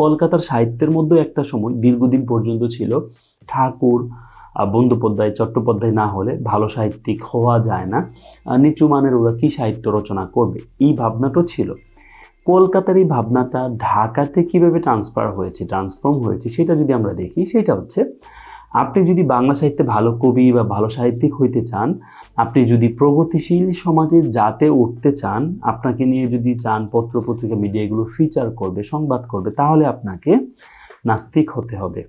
কলকাতার সাহিত্যের মধ্যে একটা সময় দীর্ঘদিন পর্যন্ত ছিল ঠাকুর বন্দ্যোপাধ্যায়, চট্টোপাধ্যায় না হলে ভালো সাহিত্যিক হওয়া যায় না। নিচু মানের ওরা কী সাহিত্য রচনা করবে? এই ভাবনাটা ছিল। কলকাতার এই ভাবনাটা ঢাকাতে কীভাবে ট্রান্সফার হয়েছে ট্রান্সফর্ম হয়েছে সেটা যদি আমরা দেখি, সেটা হচ্ছে আপনি যদি বাংলা সাহিত্যে ভালো কবি বা ভালো সাহিত্যিক হইতে চান আপনি যদি প্রগতিশীল সমাজে যাতে উঠতে চান, আপনাকে নিয়ে যদি চান পত্র পত্রিকা মিডিয়া এগুলো ফিচার করবে, সংবাদ করবে, তাহলে আপনাকে নাস্তিক হতে হবে।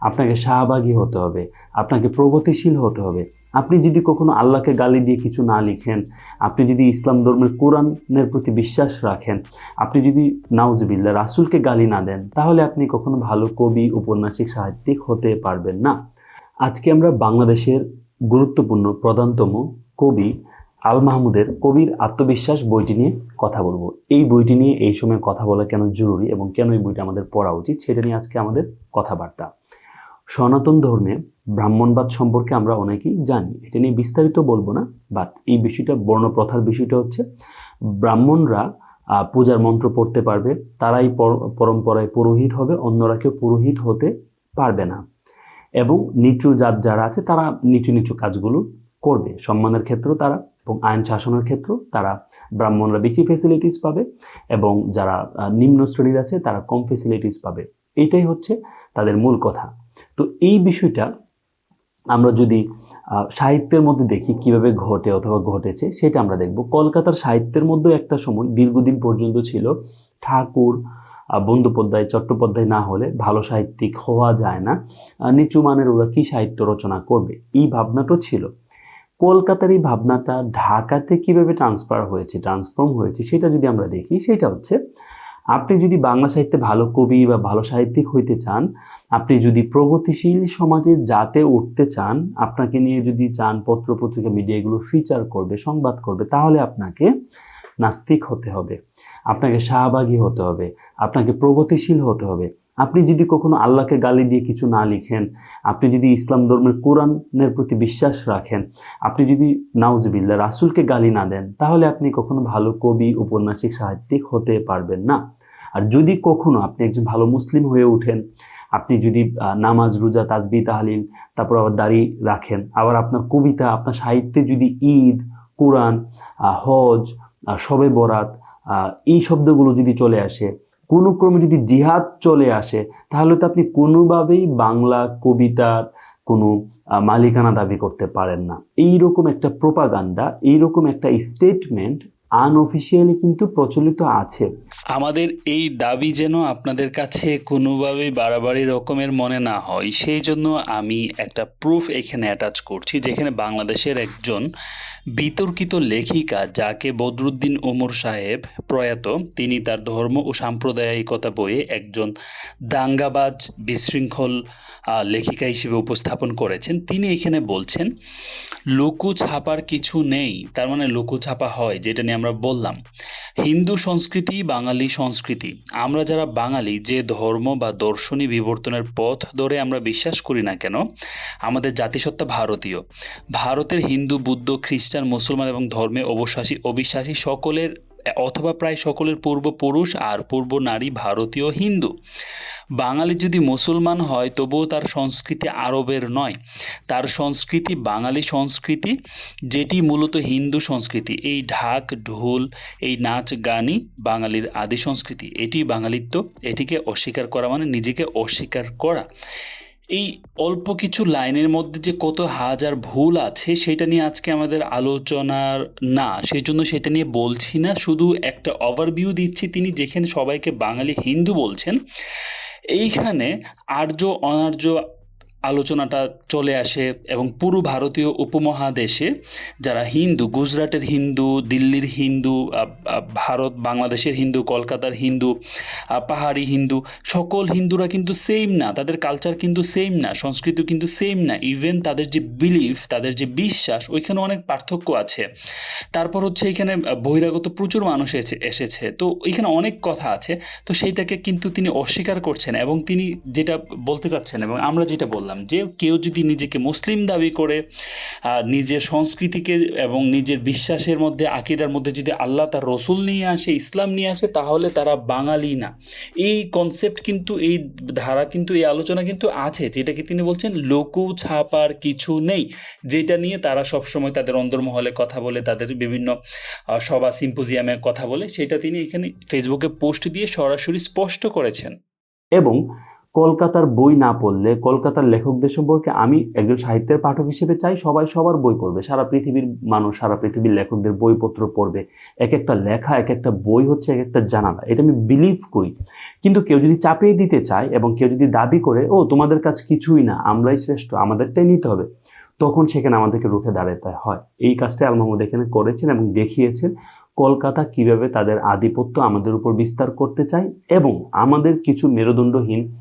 আপনাকে শাহবাগী হতে হবে, আপনাকে প্রগতিশীল হতে হবে। আপনি যদি কখনো আল্লাহকে গালি দিয়ে কিছু না লিখেন, আপনি যদি ইসলাম ধর্মের কোরআনের প্রতি বিশ্বাস রাখেন, আপনি যদি নাউজবিল্লা রাসুলকে গালি না দেন, তাহলে আপনি কখনো ভালো কবি, উপন্যাসিক, সাহিত্যিক হতে পারবেন না। আজকে আমরা বাংলাদেশের গুরুত্বপূর্ণ প্রধানতম কবি আল মাহমুদের কবির আত্মবিশ্বাস বইটি নিয়ে কথা বলব। এই বইটি নিয়ে এই সময় কথা বলা কেন জরুরি এবং কেন এই বইটা আমাদের পড়া উচিত সেটা নিয়ে আজকে আমাদের কথাবার্তা। সনাতন ধর্মে ব্রাহ্মণবাদ সম্পর্কে আমরা অনেকেই জানি, এটা নিয়ে বিস্তারিত বলব না বাট এই বিষয়টা, বর্ণপ্রথার বিষয়টা হচ্ছে, ব্রাহ্মণরা পূজার মন্ত্র পড়তে পারবে, তারাই পর- পরম্পরায় পুরোহিত হবে, অন্যরা কেউ পুরোহিত হতে পারবে না। এবং নিচু জাত যারা আছে, তারা নিচু নিচু কাজগুলো করবে। সম্মানের ক্ষেত্রেও তারা এবং আইন শাসনের ক্ষেত্রেও তারা ব্রাহ্মণরা বেশি ফেসিলিটিস পাবে এবং যারা নিম্ন শ্রেণির আছে, তারা কম ফেসিলিটিস পাবে। এটাই হচ্ছে তাদের মূল কথা। তো এই বিষয়টা আমরা যদি সাহিত্যের মধ্যে দেখি কীভাবে ঘটে অথবা ঘটেছে, সেটা আমরা দেখব। কলকাতার সাহিত্যের মধ্যে একটা সময় দীর্ঘদিন পর্যন্ত ছিল ঠাকুর বন্দ্যোপাধ্যায় চট্টোপাধ্যায় না হলে ভালো সাহিত্যিক হওয়া যায় না। নিচু মানের ওরা কি সাহিত্য রচনা করবে? এই ভাবনাটা ছিল। কলকাতার এই ভাবনাটা ঢাকাতে কীভাবে ট্রান্সফার হয়েছে ট্রান্সফর্ম হয়েছে, সেটা যদি আমরা দেখি, সেটা হচ্ছে, আপনি যদি বাংলা সাহিত্যে ভালো কবি বা ভালো সাহিত্যিক হইতে চান, আপনি যদি প্রগতিশীল সমাজে যাতে উঠতে চান, আপনাকে নিয়ে যদি চান পত্র পত্রিকা ফিচার করবে, সংবাদ করবে, তাহলে আপনাকে নাস্তিক হতে হবে। আপনাকে শাহবাগী হতে হবে, আপনাকে প্রগতিশীল হতে হবে। আপনি যদি কখনো আল্লাহকে গালি দিয়ে কিছু না লিখেন, আপনি যদি ইসলাম ধর্মের কোরআনের প্রতি বিশ্বাস রাখেন, আপনি যদি নাউজবিল্লা রাসুলকে গালি না দেন, তাহলে আপনি কখনো ভালো কবি, উপন্যাসিক, সাহিত্যিক হতে পারবেন না। আর যদি কখনো আপনি একজন ভালো মুসলিম হয়ে ওঠেন, আপনি যদি নামাজ, রোজা, তাজবি, তাহলিল, তারপর আবার দাড়ি রাখেন, আবার আপনার কবিতা, আপনার সাহিত্যে যদি ঈদ, কোরআন হজ শবে বরাত এই শব্দগুলো যদি চলে আসে, কোনো ক্রমে যদি জিহাদ চলে আসে, তাহলে তো আপনি কোনোভাবেই বাংলা কবিতার কোনো মালিকানা দাবি করতে পারেন না। এইরকম একটা প্রোপাগান্ডা এইরকম একটা স্টেটমেন্ট আনঅফিসিয়ালি কিন্তু প্রচলিত আছে। আমাদের এই দাবি যেন আপনাদের কাছে কোনোভাবেই বাড়াবাড়ি রকমের মনে না হয়, সেই জন্য আমি একটা প্রুফ এখানে অ্যাটাচ করছি, যেখানে বাংলাদেশের একজন বিতর্কিত লেখিকা যাকে বদরুদ্দিন ওমর সাহেব প্রয়াত, তিনি তার ধর্ম ও সাম্প্রদায়িকতা বইয়ে একজন দাঙ্গাবাজ, বিশৃঙ্খল লেখিকা হিসেবে উপস্থাপন করেছেন। তিনি এখানে বলছেন, লুকু ছাপার কিছু নেই। তার মানে লুকু ছাপা হয়, যেটা নিয়ে আমরা বললাম। হিন্দু সংস্কৃতি, বাঙালি সংস্কৃতি। আমরা যারা বাঙালি, যে ধর্ম বা দর্শনী বিবর্তনের পথ ধরে আমরা বিশ্বাস করি না কেন, আমাদের জাতিসত্তা ভারতীয়। ভারতের হিন্দু, বুদ্ধ, খ্রিস্টান, মুসলমান এবং ধর্মে অবশ্বাসী, অবিশ্বাসী সকলের অথবা প্রায় সকলের পূর্বপুরুষ আর পূর্ব নারী ভারতীয় হিন্দু। বাঙালি যদি মুসলমান হয়, তবুও তার সংস্কৃতি আরবের নয়। তার সংস্কৃতি বাঙালি সংস্কৃতি, যেটি মূলত হিন্দু সংস্কৃতি। এই ঢাক, ঢোল, এই নাচ, গানই বাঙালির আদি সংস্কৃতি। এটি বাঙালিত্ব, এটিকে অস্বীকার করা মানে নিজেকে অস্বীকার করা। এই অল্প কিছু লাইনের মধ্যে যে কত হাজার ভুল আছে, সেটা নিয়ে আজকে আমাদের আলোচনার না। সেই জন্য সেটা নিয়ে বলছি না। শুধু একটা ওভারভিউ দিচ্ছি। তিনি যেখানে সবাইকে বাঙালি হিন্দু বলছেন, এইখানে আর্য অনার্য আলোচনাটা চলে আসে এবং পুরো ভারতীয় উপমহাদেশে যারা হিন্দু, গুজরাটের হিন্দু, দিল্লির হিন্দু ভারত, বাংলাদেশের হিন্দু, কলকাতার হিন্দু পাহাড়ি হিন্দু, সকল হিন্দুরা কিন্তু সেম না। তাদের কালচার কিন্তু সেম না সংস্কৃতি কিন্তু সেম না। ইভেন তাদের যে বিলিফ তাদের যে বিশ্বাস ওইখানে অনেক পার্থক্য আছে। তারপর হচ্ছে এখানে বহিরাগত প্রচুর মানুষ এসে, এসেছে। তো এখানে অনেক কথা আছে। তো সেইটাকে কিন্তু তিনি অস্বীকার করছেন এবং তিনি যেটা বলতে চাচ্ছেন এবং আমরা যেটা বললাম যে কেউ যদি নিজেকে মুসলিম দাবি করে নিজের সংস্কৃতিকে এবং নিজের বিশ্বাসের মধ্যে, আকিদার মধ্যে যদি আল্লাহ তার রসুল নিয়ে আসে, ইসলাম নিয়ে আসে, তাহলে তারা বাঙালি না। এই কনসেপ্ট কিন্তু, এই ধারা কিন্তু, এই আলোচনা কিন্তু আছে, যেটাকে তিনি বলছেন লঘু ছাপার কিছু নেই, যেটা নিয়ে তারা সবসময় তাদের অন্দরমহলে কথা বলে, তাদের বিভিন্ন সভা সিম্পোজিয়ামে কথা বলে, সেটা তিনি এখানে ফেসবুকে পোস্ট দিয়ে সরাসরি স্পষ্ট করেছেন। এবং কলকাতার বই না পড়লে, কলকাতার লেখকদের সম্পর্কে আমি একজন সাহিত্যের পাঠক হিসেবে চাই, সবাই সবার বই পড়বে। সারা পৃথিবীর মানুষ, সারা পৃথিবীর লেখকদের বইপত্র পড়বে। এক একটা লেখা, এক একটা বই হচ্ছে এক একটা জানালা। এটা আমি বিলিভ করি। কিন্তু কেউ যদি চাপিয়ে দিতে চায় এবং কেউ যদি দাবি করে, ও, তোমাদের কাছে কিছুই না, আমরাই শ্রেষ্ঠ, আমাদেরটাই নিতে হবে, তখন সেখানে আমাদেরকে রুখে দাঁড়াতে হয়। এই কাজটা আল মাহমুদ এখানে করেছেন এবং দেখিয়েছেন কলকাতা কীভাবে তাদের আধিপত্য আমাদের উপর বিস্তার করতে চায় এবং আমাদের কিছু মেরুদণ্ডহীন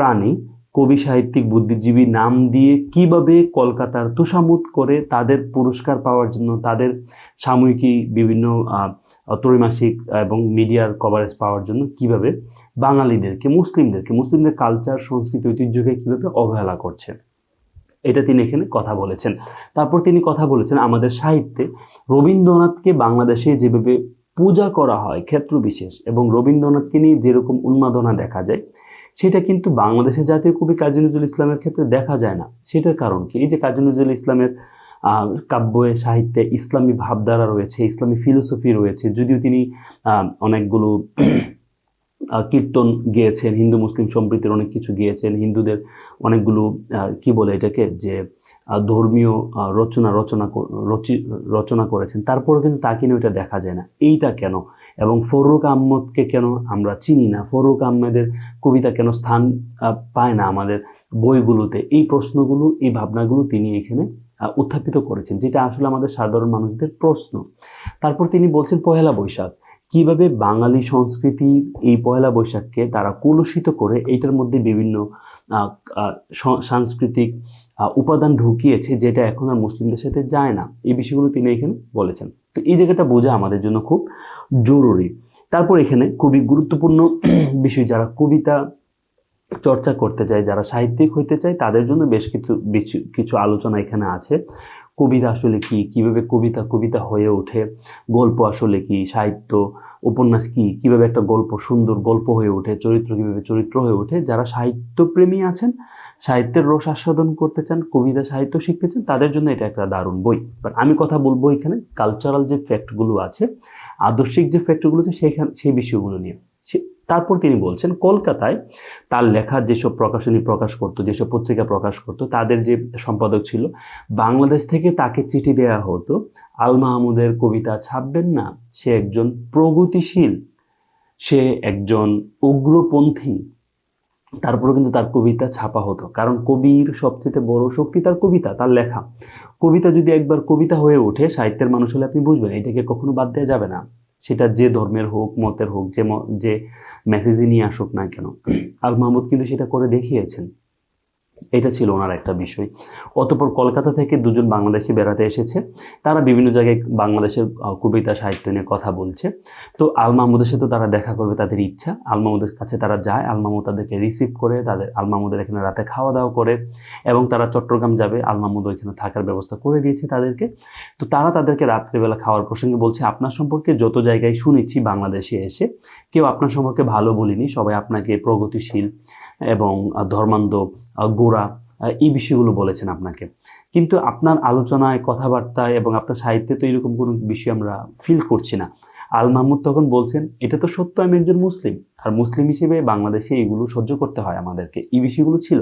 প্রাণী কবি সাহিত্যিক বুদ্ধিজীবী নাম দিয়ে কীভাবে কলকাতার তুষামুত করে তাদের পুরস্কার পাওয়ার জন্য তাদের সাময়িকী বিভিন্ন ত্রৈমাসিক এবং মিডিয়ার কভারেজ পাওয়ার জন্য কীভাবে বাঙালিদেরকে, মুসলিমদেরকে, মুসলিমদের কালচার সংস্কৃতি, ঐতিহ্যকে কীভাবে অবহেলা করছে এটা তিনি এখানে কথা বলেছেন। তারপর তিনি কথা বলেছেন আমাদের সাহিত্যে রবীন্দ্রনাথকে বাংলাদেশে যেভাবে পূজা করা হয় ক্ষেত্র বিশেষ এবং রবীন্দ্রনাথকে নিয়ে যেরকম উন্মাদনা দেখা যায় সেটা কিন্তু বাংলাদেশের জাতীয় কবি কাজী নজরুল ইসলামের ক্ষেত্রে দেখা যায় না। সেটার কারণ কি? এই যে কাজী নজরুল ইসলামের কাব্যে, সাহিত্যে ইসলামী ভাবধারা রয়েছে, ইসলামী ফিলোসফি রয়েছে, যদিও তিনি অনেকগুলো কীর্তন গেয়েছেন, হিন্দু, মুসলিম সম্প্রীতির অনেক কিছু গিয়েছেন, হিন্দুদের অনেকগুলো কি বলে এটাকে? যে ধর্মীয় রচনা রচনা রচনা করেছেন। তারপরেও কিন্তু তাকে নিয়ে ওইটা দেখা যায় না। এইটা কেন? এবং ফররুক আহমদকে কেন আমরা চিনি না? ফররুক আহমেদের কবিতা কেন স্থান পায় না আমাদের বইগুলোতে? এই প্রশ্নগুলো, এই ভাবনাগুলো তিনি এখানে উত্থাপিত করেছেন, যেটা আসলে আমাদের সাধারণ মানুষদের প্রশ্ন। তারপর তিনি বলছেন পহেলা বৈশাখ। কীভাবে বাঙালি সংস্কৃতির এই পয়লা বৈশাখকে তারা কলুষিত করে, এইটার মধ্যে বিভিন্ন সাংস্কৃতিক উপাদান ঢুকিয়েছে, যেটা এখন আর মুসলিমদের সাথে যায় না। এই বিষয়গুলো তিনি এখানে বলেছেন। তো এই জায়গাটা বোঝা আমাদের জন্য খুব জরুরি। তারপর এখানে খুবই গুরুত্বপূর্ণ বিষয়, যারা কবিতা চর্চা করতে চায়, যারা সাহিত্যিক হইতে চায়, তাদের জন্য বেশ কিছু কিছু- কিছু আলোচনা এখানে আছে। কবিতা আসলে কি, কীভাবে কবিতা কবিতা হয়ে ওঠে, গল্প আসলে কি, সাহিত্য, উপন্যাস কি, কীভাবে একটা গল্প সুন্দর গল্প হয়ে ওঠে, চরিত্র কীভাবে চরিত্র হয়ে ওঠে, যারা সাহিত্যপ্রেমী আছেন সাহিত্যের রস আস্বাদন করতে চান, কবিতা, সাহিত্য শিখতে চান, তাদের জন্য এটা একটা দারুণ বই। বাট আমি কথা বলব এখানে কালচারাল যে ফ্যাক্টগুলো আছে, আদর্শিক যে ফ্যাক্টগুলো আছে, সেখানে, সেই বিষয়গুলো নিয়ে। তারপর তিনি বলছেন, কলকাতায় তার লেখার যেসব প্রকাশনী প্রকাশ করতো, যেসব পত্রিকা প্রকাশ করতো, তাদের যে সম্পাদক ছিল, বাংলাদেশ থেকে তাকে চিঠি দেওয়া হতো, আল মাহমুদের কবিতা ছাপবেন না, সে একজন প্রগতিশীল, সে একজন উগ্রপন্থী তারপরেও কিন্তু তার কবিতা ছাপা হতো। কারণ কবির সবচেয়ে বড় শক্তি তার কবিতা, তার লেখা। কবিতা যদি একবার কবিতা হয়ে ওঠে, সাহিত্যের মানুষ হলে আপনি বুঝবেন, এটাকে কখনো বাদ দেওয়া যাবে না। সেটা যে ধর্মের হোক, মতের হোক, যে যে মেসেজই নিয়ে আসুক না কেন। আল মাহমুদ কিন্তু সেটা করে দেখিয়েছেন। এটা ছিল ওনার একটা বিষয়। অতপর কলকাতা থেকে দুজন বাংলাদেশি বেড়াতে এসেছে। তারা বিভিন্ন জায়গায় বাংলাদেশের কবিতা, সাহিত্য নিয়ে কথা বলছে। তো আল মাহমুদের সাথে তারা দেখা করবে তাদের ইচ্ছা। আল মাহমুদের কাছে তারা যায়, আল মাহমুদ তাদেরকে রিসিভ করে, তাদের, আল মাহমুদের এখানে রাতে খাওয়া দাওয়া করে এবং তারা চট্টগ্রাম যাবে। আল মাহমুদ ওইখানে থাকার ব্যবস্থা করে দিয়েছে তাদেরকে। তো তারা তাদেরকে রাত্রিবেলা খাওয়ার প্রসঙ্গে বলছে, আপনার সম্পর্কে যত জায়গায় শুনেছি বাংলাদেশে এসে, কেউ আপনার সম্পর্কে ভালো বলিনি। সবাই আপনাকে প্রগতিশীল এবং ধর্মান্ধ গোড়া এই বিষয়গুলো বলেছেন আপনাকে। কিন্তু আপনার আলোচনায়, কথাবার্তায় এবং আপনার সাহিত্যে তো এরকম কোনো বিষয় আমরা ফিল করছি না। আল মাহমুদ তখন বলছেন, এটা তো সত্য, আমি একজন মুসলিম। আর মুসলিম হিসেবে বাংলাদেশে এগুলো সহ্য করতে হয় আমাদেরকে। এই বিষয়গুলো ছিল।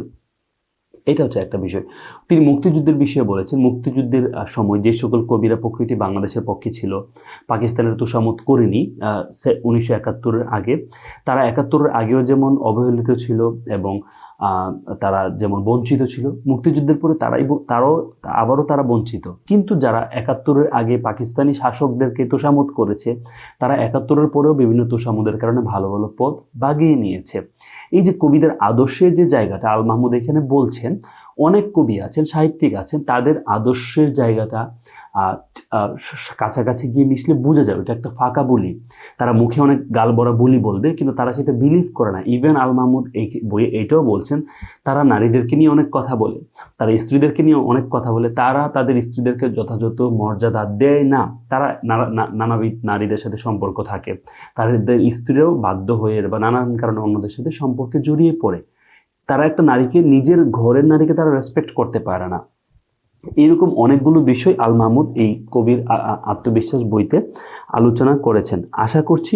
এটা হচ্ছে একটা বিষয়। তিনি মুক্তিযুদ্ধের বিষয়ে বলেছেন, মুক্তিযুদ্ধের সময় যে সকল কবিরা প্রকৃতি বাংলাদেশের পক্ষে ছিল, পাকিস্তানের তোষামত করেনি উনিশশো একাত্তরের আগে। তারা একাত্তরের আগেও যেমন অবহেলিত ছিল এবং তারা যেমন বঞ্চিত ছিল, মুক্তিযুদ্ধের পরে তারাই তারাও, আবারও তারা বঞ্চিত। কিন্তু যারা একাত্তরের আগে পাকিস্তানি শাসকদেরকে তোষামত করেছে, তারা একাত্তরের পরেও বিভিন্ন তোষামতের কারণে ভালো ভালো পদ বাগিয়ে নিয়েছে। এই যে কবিদের আদর্শের যে জায়গাটা আল মাহমুদ এখানে বলছেন, অনেক কবি আছেন, সাহিত্যিক আছেন, তাদের আদর্শের জায়গাটা কাছাকাছি গিয়ে মিশলে বোঝা যায় ওটা একটা ফাঁকা বলি। তারা মুখে অনেক গাল বড়া বলি বলবে, কিন্তু তারা সেটা বিলিভ করে না। ইভেন আল মাহমুদ এই বইয়ে এইটাও বলছেন, তারা নারীদেরকে নিয়ে অনেক কথা বলে, তারা স্ত্রীদেরকে নিয়ে অনেক কথা বলে, তারা তাদের স্ত্রীদেরকে যথাযথ মর্যাদা দেয় না। তারা নানাবিধ নারীদের সাথে সম্পর্ক থাকে। তাদের স্ত্রীরাও বাধ্য হয়ে বা নানান কারণে অন্যদের সাথে সম্পর্কে জড়িয়ে পড়ে। তারা একটা নারীকে নিজের ঘরের নারীকে তারা রেসপেক্ট করতে পারে না। এরকম অনেকগুলো বিষয় আল মাহমুদ এই কবির আত্মবিশ্বাস বইতে আলোচনা করেছেন। আশা করছি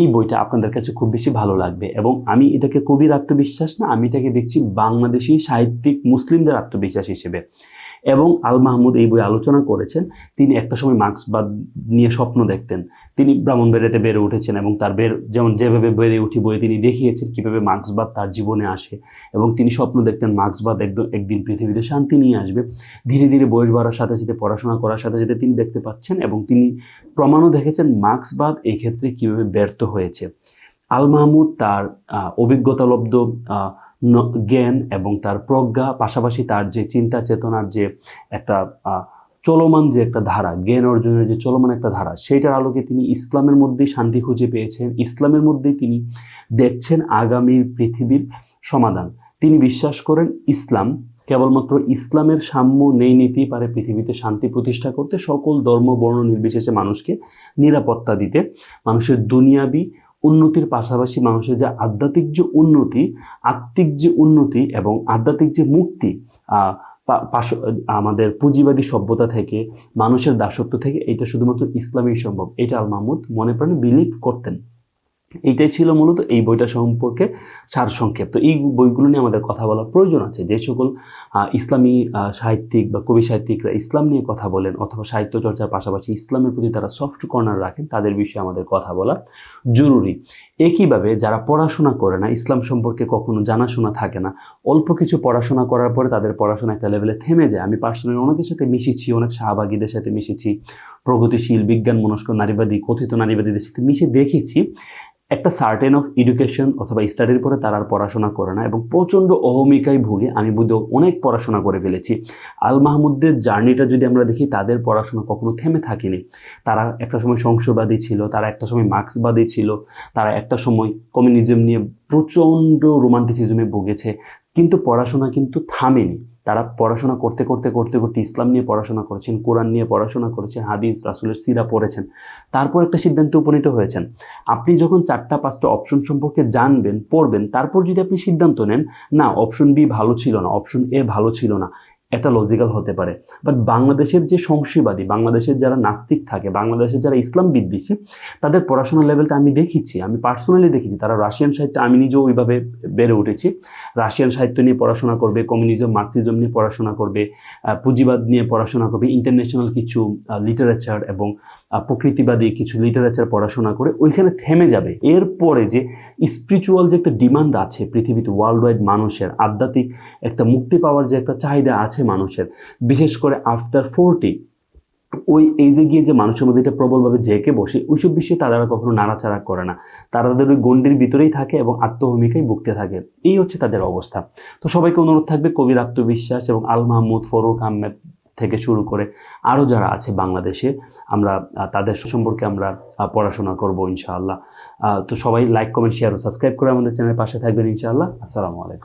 এই বইটা আপনাদের কাছে খুব বেশি ভালো লাগবে এবং আমি এটাকে কবির আত্মবিশ্বাস না, আমি এটাকে দেখছি বাংলাদেশি সাহিত্যিক মুসলিমদের আত্মবিশ্বাস হিসেবে। এবং আল মাহমুদ এই বই আলোচনা করেছেন। তিনি একটা সময় মার্ক্সবাদ নিয়ে স্বপ্ন দেখতেন। তিনি ব্রাহ্মণবাড়িয়াতে বেড়ে উঠেছেন এবং তার বের যেমন যেভাবে বেড়ে উঠি বইয়ে তিনি দেখিয়েছেন কীভাবে মার্ক্সবাদ তার জীবনে আসে এবং তিনি স্বপ্ন দেখতেন মার্ক্সবাদ একদম একদিন পৃথিবীতে শান্তি নিয়ে আসবে। ধীরে ধীরে বয়স বাড়ার সাথে সাথে, পড়াশোনা করার সাথে সাথে তিনি দেখতে পাচ্ছেন এবং তিনি প্রমাণও দেখেছেন মার্ক্সবাদ এই ক্ষেত্রে কীভাবে ব্যর্থ হয়েছে। আল মাহমুদ তার অভিজ্ঞতালব্ধ জ্ঞান এবং তার প্রজ্ঞা, পাশাপাশি তার যে চিন্তা চেতনার যে একটা চলমান যে একটা ধারা, জ্ঞান অর্জনের যে চলমান একটা ধারা, সেইটার আলোকে তিনি ইসলামের মধ্যেই শান্তি খুঁজে পেয়েছেন। ইসলামের মধ্যেই তিনি দেখছেন আগামীর পৃথিবীর সমাধান। তিনি বিশ্বাস করেন ইসলাম কেবলমাত্র ইসলামের সাম্য নেই নীতি পারে পৃথিবীতে শান্তি প্রতিষ্ঠা করতে। সকল ধর্ম, বর্ণ, নির্বিশেষে মানুষকে নিরাপত্তা দিতে, মানুষের দুনিয়াবি উন্নতির পাশাপাশি মানুষের যে আধ্যাত্মিক যে উন্নতি, আত্মিক যে উন্নতি এবং আধ্যাত্মিক যে মুক্তি আমাদের পুঁজিবাদী সভ্যতা থেকে, মানুষের দাসত্ব থেকে, এটা শুধুমাত্র ইসলামেই সম্ভব। এটা আল মাহমুদ মনে প্রাণে বিলিভ করতেন। এইটাই ছিল মূলত এই বইটা সম্পর্কে সারসংক্ষেপ। তো এই বইগুলো নিয়ে আমাদের কথা বলার প্রয়োজন আছে। যে সকল ইসলামী সাহিত্যিক বা কবি সাহিত্যিকরা ইসলাম নিয়ে কথা বলেন অথবা সাহিত্য চর্চার পাশাপাশি ইসলামের প্রতি তারা সফট কর্নার রাখেন, তাদের বিষয়ে আমাদের কথা বলা জরুরি। একইভাবে যারা পড়াশোনা করে না, ইসলাম সম্পর্কে কখনো জানাশোনা থাকে না, অল্প কিছু পড়াশোনা করার পরে তাদের পড়াশোনা একটা লেভেলে থেমে যায়। আমি পার্সোনালি অনেকের সাথে মিশেছি, অনেক শাহবাগীদের সাথে মিশেছি, প্রগতিশীল বিজ্ঞান মনস্ক নারীবাদী, কথিত নারীবাদীদের সাথে মিশে দেখেছি। একটা সার্টেন অফ এডুকেশন অথবা স্টাডির পরে তারা আর পড়াশোনা করে না এবং প্রচণ্ড অহমিকায় ভুগে। আমি বুধ অনেক পড়াশোনা করে ফেলেছি। আল মাহমুদদের জার্নিটা যদি আমরা দেখি, তাদের পড়াশোনা কখনো থেমে থাকেনি। তারা একটা সময় সংশয়বাদী ছিল, তারা একটা সময় মার্ক্সবাদী ছিল, তারা একটা সময় কমিউনিজম নিয়ে প্রচণ্ড রোমান্টিসিজমে ভুগেছে। কিন্তু পড়াশোনা কিন্তু থামেনি। তারা পড়াশোনা করতে করতে করতে করতে ইসলাম নিয়ে পড়াশোনা করেছেন, কোরআন নিয়ে পড়াশোনা করেছেন, হাদিস, রাসুলের সিরা পড়েছেন। তারপর একটা সিদ্ধান্তে উপনীত হয়েছেন। আপনি যখন চারটা, পাঁচটা অপশন সম্পর্কে জানবেন, পড়বেন, তারপর যদি আপনি সিদ্ধান্ত নেন, না অপশন বি ভালো ছিল না অপশন এ ভালো ছিল না এটা লজিক্যাল হতে পারে। বাট বাংলাদেশের যে সংশীবাদী বাংলাদেশের যারা নাস্তিক থাকে, বাংলাদেশের যারা ইসলাম বিদ্বেষী, তাদের পড়াশোনার লেভেলটা আমি দেখেছি, আমি পার্সোনালি দেখেছি। তারা রাশিয়ান সাহিত্য, আমি নিজেও ওইভাবে বেড়ে উঠেছি। রাশিয়ান সাহিত্য নিয়ে পড়াশোনা করবে কমিউনিজম মার্কসিজম নিয়ে পড়াশোনা করবে পুঁজিবাদ নিয়ে পড়াশোনা করবে ইন্টারন্যাশনাল কিছু লিটারেচার এবং প্রকৃতিবাদী কিছু লিটারেচার পড়াশোনা করে ওইখানে থেমে যাবে। এরপরে যে স্পিরিচুয়াল যে একটা ডিমান্ড আছে পৃথিবীতে ওয়ার্ল্ড ওয়াইড মানুষের, আধ্যাত্মিক একটা মুক্তি পাওয়ার যে একটা চাহিদা আছে মানুষের, বিশেষ করে আফটার ফোরটি ওই এই যে গিয়ে যে মানুষের মধ্যে এটা প্রবলভাবে জেকে বসে, ওইসব বিষয়ে তারা কখনো নাড়াচাড়া করে না। তারা তাদের ওই গণ্ডির ভিতরেই থাকে এবং আত্মভূমিকায় ভুগতে থাকে। এই হচ্ছে তাদের অবস্থা। তো সবাইকে অনুরোধ থাকবে কবির আত্মবিশ্বাস এবং আল মাহমুদ, ফরুক আহমেদ থেকে শুরু করে আরও যারা আছে বাংলাদেশে, আমরা তাদের সম্পর্কে আমরা পড়াশোনা করব ইনশাআল্লাহ। তো সবাই লাইক কমেন্ট শেয়ার ও সাবস্ক্রাইব করে আমাদের চ্যানেলের পাশে থাকবেন ইনশাআল্লাহ। আসসালামু আলাইকুম।